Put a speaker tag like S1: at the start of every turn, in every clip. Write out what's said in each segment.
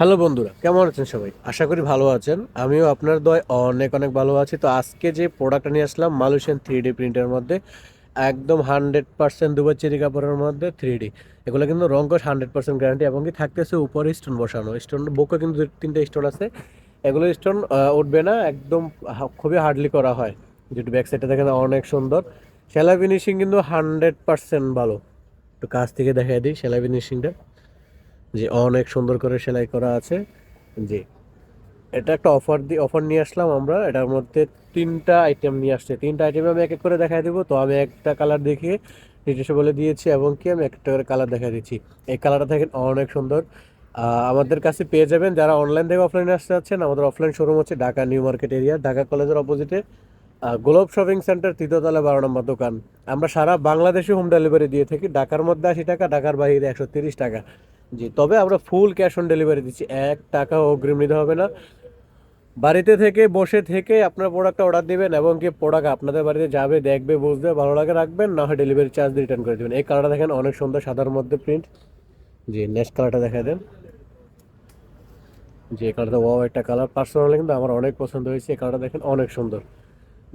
S1: Hello বন্ধুরা, কেমন আছেন সবাই? আশা করি ভালো আছেন। আমিও আপনার দয় অনেক অনেক ভালো আছি। তো আজকে যে প্রোডাক্টটা নিয়ে আসলাম মালয়েশিয়ান থ্রি ডি প্রিন্টের মধ্যে, একদম হান্ড্রেড পার্সেন্ট দুবার চেরি কাপড়ের মধ্যে থ্রি ডি এগুলো কিন্তু রঙ্কশ হান্ড্রেড পার্সেন্ট গ্যারান্টি এবং কি থাকতেছে উপরে স্টোন বসানো। স্টোন বুকে কিন্তু তিনটে স্টোন আছে। এগুলো স্টোন উঠবে না, একদম খুবই হার্ডলি করা হয়। যেটু ব্যাক সাইডটা দেখেন, অনেক সুন্দর। সেলাই ফিনিশিং কিন্তু হান্ড্রেড পার্সেন্ট ভালো। একটু কাছ থেকে দেখাই দিই সেলাই ফিনিশিংটা যে অনেক সুন্দর করে সেলাই করা আছে। জি। এটা একটা অফার দিয়ে অফার নিয়ে আসলাম আমরা। এটার মধ্যে তিনটা আইটেম নিয়ে আসছে। তিনটা আইটেম আমি এক এক করে দেখাই দেবো। তো আমি একটা কালার দেখিয়ে ডিটেলসে বলে দিয়েছি এবং কি আমি একটা করে কালার দেখা দিচ্ছি। এই কালারটা দেখেন অনেক সুন্দর। আমাদের কাছে পেয়ে যাবেন যারা অনলাইন থেকে অফলাইনে আসতে যাচ্ছেন আমাদের অফলাইন শোরুম হচ্ছে Dhaka new market area, Dhaka কলেজের অপোজিটে গ্লোব শপিং সেন্টার তৃতীয়তলা বারো নম্বর দোকান। আমরা সারা বাংলাদেশে হোম ডেলিভারি দিয়ে থাকি। ঢাকার মধ্যে আশি টাকা, ঢাকার বাইরে একশো তিরিশ টাকা। জি, তবে আমরা ফুল ক্যাশ অন ডেলিভারি দিচ্ছি। এক টাকা অগ্রিম নিতে হবে না। বাড়িতে থেকে, বসে থেকে আপনার প্রোডাক্টটা অর্ডার দিবেন এবং কি প্রোডাক্ট আপনাদের বাড়িতে যাবে, দেখবে, বুঝবে, ভালো লাগে রাখবেন, না হয় ডেলিভারি চার্জ রিটার্ন করে দেবেন। এই কালারটা দেখেন, অনেক সুন্দর সাদার মধ্যে প্রিন্ট জি নেক্সট কালারটা দেখা দেন। যে কালারটা ওয়াও একটা কালার পার্সোনালি কিন্তু আমার অনেক পছন্দ হয়েছে, এই কালারটা দেখেন, অনেক সুন্দর।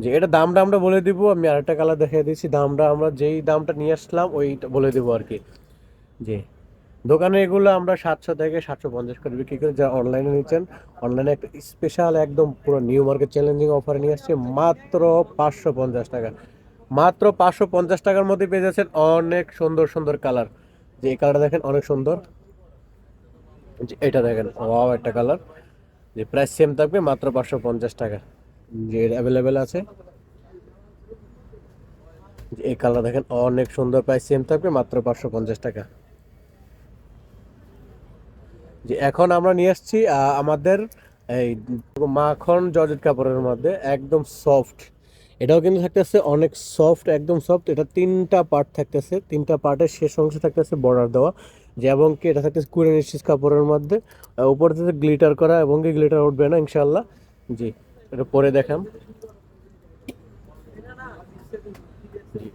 S1: যে এটা দামটা আমরা বলে দিব, আমি আরেকটা কালার দেখিয়ে দিচ্ছি। দামটা আমরা যেই দামটা নিয়ে আসলাম, ওইটা বলে দেবো আর কি। জি দোকানে এগুলো আমরা সাতশো থেকে সাতশো পঞ্চাশ করে বিক্রি করি। যা অনলাইনে নিচ্ছেন অনলাইনে একটা স্পেশাল একদম পুরো নিউ মার্কেট চ্যালেঞ্জিং অফার নিয়ে আসছে, মাত্র পাঁচশো পঞ্চাশ টাকা। মাত্র পাঁচশো পঞ্চাশ টাকার মধ্যে পেয়ে যাচ্ছেন অনেক সুন্দর সুন্দর কালার যে এই কালারটা দেখেন, অনেক সুন্দর। যে এটা দেখেন ওয়াও একটা কালার যে প্রাইস সেম থাকবে, মাত্র পাঁচশো পঞ্চাশ টাকা। যে অ্যাভেলেবেল আছে। এই কালার দেখেন, অনেক সুন্দর প্রাইস সেম থাকবে, মাত্র পাঁচশো পঞ্চাশ টাকা। যে এখন আমরা নিয়ে আসছি আমাদের এই মাখন জর্জেট কাপড়ের মধ্যে একদম সফট। এটাও কিন্তু থাকতেছে অনেক সফট, একদম সফট। এটা তিনটা পার্ট থাকতেছে, তিনটা পার্টের শেষ অংশ থাকতেছে বর্ডার দেওয়া যে এবং কি এটা থাকতেছে কুড়ি স্টিচ কাপড়ের মধ্যে। উপর থেকে গ্লিটার করা এবং কি গ্লিটার উঠবে না ইনশাল্লাহ জি, এটা পরে দেখাম।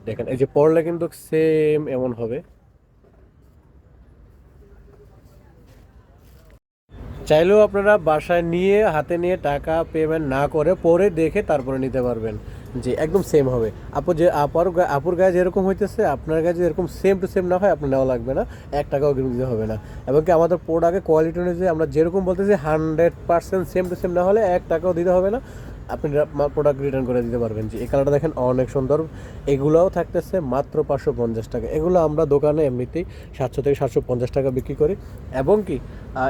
S1: দেখেন, এই যে পরলে কিন্তু সেম এমন হবে। চাইলেও আপনারা বাসায় নিয়ে, হাতে নিয়ে টাকা পেমেন্ট না করে পরে দেখে তারপরে নিতে পারবেন জি একদম সেম হবে। আপু যে আপার আপুর গায়ে যেরকম হইতেছে, আপনার গায়ে যেরকম সেম টু সেম না হয়, আপনার নেওয়া লাগবে না, এক টাকাও কিন্তু দিতে হবে না। এবং কি আমাদের প্রোডাক্টের কোয়ালিটি অনুযায়ী আমরা যেরকম বলতেছি hundred percent same to same না হলে এক টাকাও দিতে হবে না। আপনি প্রোডাক্ট রিটার্ন করে দিতে পারবেন যে এই কালারটা দেখেন অনেক সুন্দর। এগুলোও থাকতেছে মাত্র পাঁচশো পঞ্চাশ টাকা। এগুলো আমরা দোকানে এমনিতেই সাতশো থেকে সাতশো পঞ্চাশ টাকা বিক্রি করি। এবং কি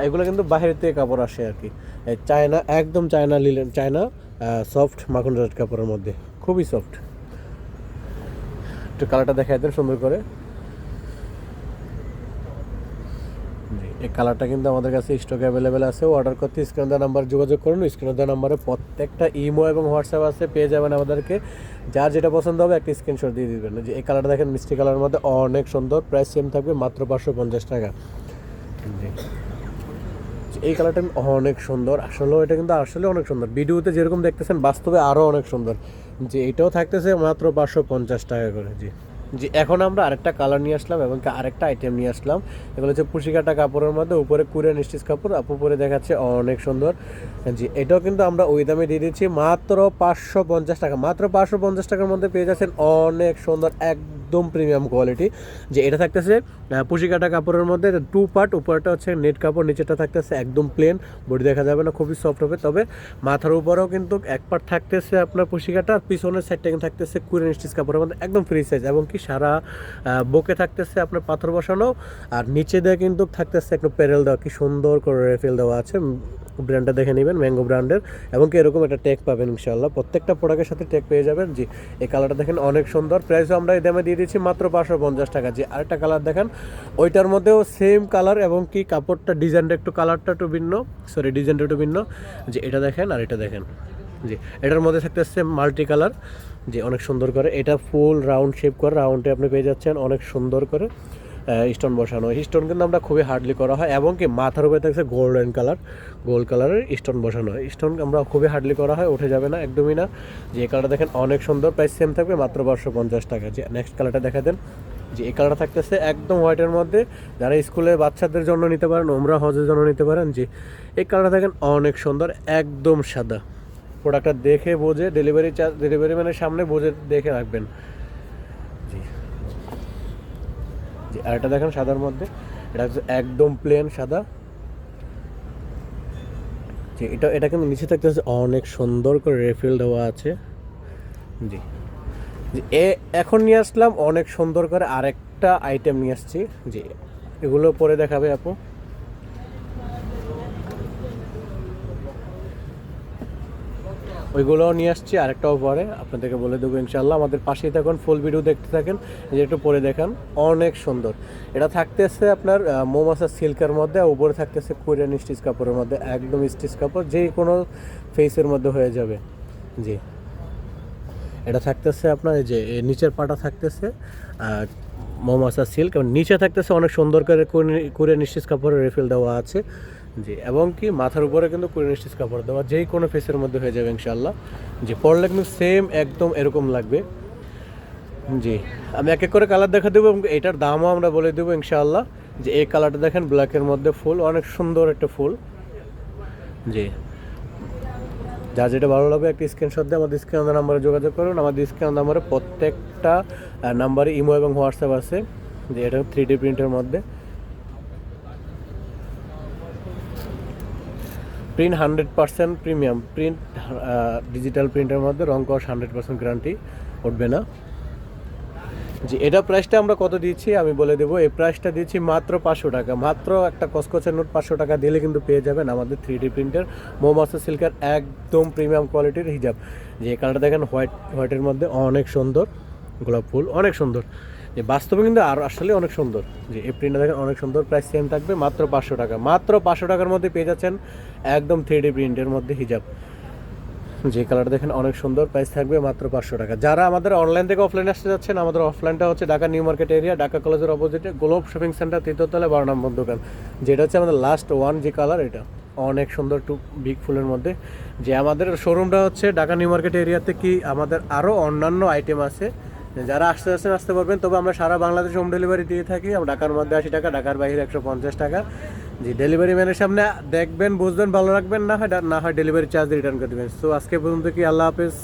S1: এগুলো কিন্তু বাইরে থেকে কাপড় আসে আর কি। চায়না, একদম চায়না লিলেন চায়না সফট মাখন কাপড়ের মধ্যে। খুবই সফট একটু কালারটা দেখাই দেন সুন্দর করে। এই কালারটা কিন্তু আমাদের কাছে স্টক অ্যাভেলেবেল আছে। অর্ডার করতে স্ক্রিন দেওয়া নাম্বার যোগাযোগ করুন। স্ক্রিন দেওয়া নাম্বারে প্রত্যেকটা ইমো এবং হোয়াটসঅ্যাপ আছে, পেয়ে যাবেন আমাদেরকে। যার যেটা পছন্দ হবে একটা স্ক্রিনশট দিয়ে দিবেন। যে এই কালারটা দেখেন, মিষ্টি কালারের মধ্যে অনেক সুন্দর। প্রাইস সেম থাকবে মাত্র পাঁচশো পঞ্চাশ টাকা। এই কালারটা অনেক সুন্দর। আসলেও এটা কিন্তু আসলে অনেক সুন্দর। ভিডিওতে যেরকম দেখতেছেন, বাস্তবে আরও অনেক সুন্দর। যে এটাও থাকতেছে মাত্র পাঁচশো পঞ্চাশ টাকা করে। জি। জি এখন আমরা আরেকটা কালার নিয়ে আসলাম এবং আরেকটা আইটেম নিয়ে আসলাম। এগুলো হচ্ছে পুশিকাটা কাপড়ের মধ্যে, উপরে কুরিয়ান স্টিচ কাপড়, আপু উপরে দেখাচ্ছে, অনেক সুন্দর। জি, এটাও কিন্তু আমরা ওই দামে দিয়ে দিচ্ছি মাত্র পাঁচশো পঞ্চাশ টাকা। মাত্র পাঁচশো পঞ্চাশ টাকার মধ্যে পেয়ে যাচ্ছেন অনেক সুন্দর একদম প্রিমিয়াম কোয়ালিটি যে এটা থাকতেছে পুশিকাটা কাপড়ের মধ্যে টু পার্ট উপরটা হচ্ছে নেট কাপড় নিচেটা থাকতেছে একদম প্লেন বডি দেখা যাবে না, খুবই সফট হবে, তবে মাথার উপরেও কিন্তু এক পার্ট থাকতেছে আপনার পুশিকাটা, আর পিছনের সাইডটা কিন্তু থাকতেছে কুড়ি স্টিচ কাপড়ের মধ্যে, একদম ফ্রি সাইজ এবং কি সারা বুকে থাকতেছে আপনার পাথর বসানো, আর নিচে দিয়ে কিন্তু থাকতেছে একটু প্যারেল দেওয়া, কি সুন্দর করে রেফেল দেওয়া আছে ব্র্যান্ডটা দেখে নেবেন ম্যাঙ্গো ব্র্যান্ডের এবং কি এরকম একটা ট্যাগ পাবেন ইনশাল্লাহ প্রত্যেকটা প্রোডাক্টের সাথে ট্যাগ পেয়ে যাবেন। জি, এই কালারটা দেখেন অনেক সুন্দর। প্রাইসও আমরা এই দামে দিয়ে দিচ্ছি মাত্র পাঁচশো পঞ্চাশ টাকা। জি, আরেকটা কালার দেখেন, ওইটার মধ্যেও সেম কালার এবং কি কাপড়টা ডিজাইনটা একটু কালারটা একটু ভিন্ন। সরি ডিজাইনটা একটু ভিন্ন। যে এটা দেখেন আর এটা দেখেন। জি, এটার মধ্যে থাকতেছে মাল্টি কালার যে অনেক সুন্দর করে। এটা ফুল রাউন্ড শেপ করে রাউন্ডে আপনি পেয়ে যাচ্ছেন অনেক সুন্দর করে। স্টোন বসানো। স্টোন কিন্তু আমরা খুবই হার্ডলি করা হয় এবং কি মাথার উপরে থাকছে গোল্ডেন কালার গোল্ড কালারের স্টোন বসানো। হয় স্টোন আমরা খুবই হার্ডলি করা হয়, উঠে যাবে না, একদমই না। যে কালারটা দেখেন অনেক সুন্দর প্রাইস সেম থাকবে মাত্র পাঁচশো পঞ্চাশ টাকা। যে নেক্সট কালারটা দেখা দেন, যে এই কালারটা থাকতেছে একদম হোয়াইটের মধ্যে। যারা স্কুলে বাচ্চাদের জন্য নিতে পারেন ওমরা হজের জন্য নিতে পারেন, যে এই কালারটা দেখেন অনেক সুন্দর, একদম সাদা। প্রোডাক্টটা দেখে বোঝে ডেলিভারি চার্জ ডেলিভারি ম্যানের সামনে বোঝে, দেখে রাখবেন জি আর এটা দেখেন সাদার মধ্যে। এটা হচ্ছে একদম প্লেন সাদা। জি, এটা এটা কিন্তু নিচে থাকতে হচ্ছে অনেক সুন্দর করে রেফিল দেওয়া আছে। জি এ, এখন নিয়ে আসলাম অনেক সুন্দর করে আরেকটা আইটেম নিয়ে আসছি। জি, এগুলো পরে দেখাবে আপু। ওইগুলোও নিয়ে আসছি, আরেকটাও পরে আপনাদেরকে বলে দেবো ইনশাল্লাহ আমাদের পাশেই থাকুন ফুল ভিডিও দেখতে থাকেন যে একটু পরে দেখান, অনেক সুন্দর। এটা থাকতেছে আপনার মৌমাছা সিল্কের মধ্যে, আর উপরে থাকতেছে কোরিয়ান স্টিচ কাপড়ের মধ্যে, একদম স্টিচ কাপড়, যে কোনো ফেসের মধ্যে হয়ে যাবে। জি। এটা থাকতেছে আপনার যে নিচের পাটা থাকতেছে মৌমাছা সিল্ক, এবং নিচে থাকতেছে অনেক সুন্দর করে কোরিয়ান স্টিচ কাপড়ের রেফিল দেওয়া আছে। জি, এবং কি মাথার উপরে কিন্তু কোরিয়ান স্টিচ কাপড় দেওয়া, যেই কোনো ফেসের মধ্যে হয়ে যাবে ইনশাল্লাহ জি, পরলে কিন্তু সেম একদম এরকম লাগবে। জি, আমি এক এক করে কালার দেখা দেবো এবং এটার দামও আমরা বলে দেবো ইনশাআল্লাহ। যে এই কালারটা দেখেন ব্ল্যাকের মধ্যে ফুল, অনেক সুন্দর একটা ফুল। জি যা যেটা ভালো লাগবে একটা স্ক্রিনশট দিয়ে আমাদের স্ক্রিন নাম্বারে যোগাযোগ করুন। আমাদের স্ক্রিন নাম্বারে প্রত্যেকটা নাম্বারে ইমো এবং হোয়াটসঅ্যাপ আছে। যে এটা থ্রি ডি প্রিন্টের মধ্যে। Print hundred percent premium print digital প্রিন্টের মধ্যে রং কস হান্ড্রেড পার্সেন্ট গ্যারান্টি উঠবে না। জি, এটা প্রাইসটা আমরা কত দিচ্ছি আমি বলে দেবো। এই প্রাইসটা দিচ্ছি মাত্র পাঁচশো টাকা। মাত্র একটা কসকসের নোট পাঁচশো টাকা দিলে কিন্তু পেয়ে যাবেন আমাদের থ্রি ডি প্রিন্টের মোমাসা সিল্কের একদম প্রিমিয়াম কোয়ালিটির হিজাব। যে কালারটা দেখেন হোয়াইট হোয়াইটের মধ্যে অনেক সুন্দর, গোলাপ ফুল অনেক সুন্দর। যে বাস্তবে কিন্তু আর আসলে অনেক সুন্দর। যে এই প্রিন্টটা দেখেন অনেক সুন্দর, প্রাইস সেম থাকবে, মাত্র পাঁচশো টাকা। মাত্র পাঁচশো টাকার মধ্যে পেয়ে যাচ্ছেন একদম থ্রি ডি প্রিন্টের মধ্যে হিজাব। যে কালারটা দেখেন অনেক সুন্দর প্রাইস থাকবে মাত্র পাঁচশো টাকা। যারা আমাদের অনলাইন থেকে অফলাইনে আসতে যাচ্ছেন, আমাদের অফলাইনটা হচ্ছে Dhaka new market area Dhaka কলেজের অপোজিটে গ্লোব শপিং সেন্টার তৃতীয়তলা বারো নম্বর দোকান। যেটা হচ্ছে আমাদের লাস্ট ওয়ান যে কালার এটা অনেক সুন্দর টু বিগ ফুলের মধ্যে। যে আমাদের শোরুমটা হচ্ছে ঢাকা নিউ মার্কেট এরিয়াতে কি আমাদের আরও অন্যান্য আইটেম আছে যারা আসতে আসতে আসতে পারবেন, তবে আমরা সারা বাংলাদেশ হোম ডেলিভারি দিয়ে থাকি। ঢাকার মধ্যে আশি টাকা, ঢাকার বাইরে একশো পঞ্চাশ টাকা। জি ডেলিভারি ম্যানের সামনে দেখবেন, বুঝবেন, ভালো রাখবেন, না হয় না হয় ডেলিভারি চার্জ রিটার্ন করে দেবেন। সো আজকে পর্যন্ত কি আল্লাহ হাফেজ?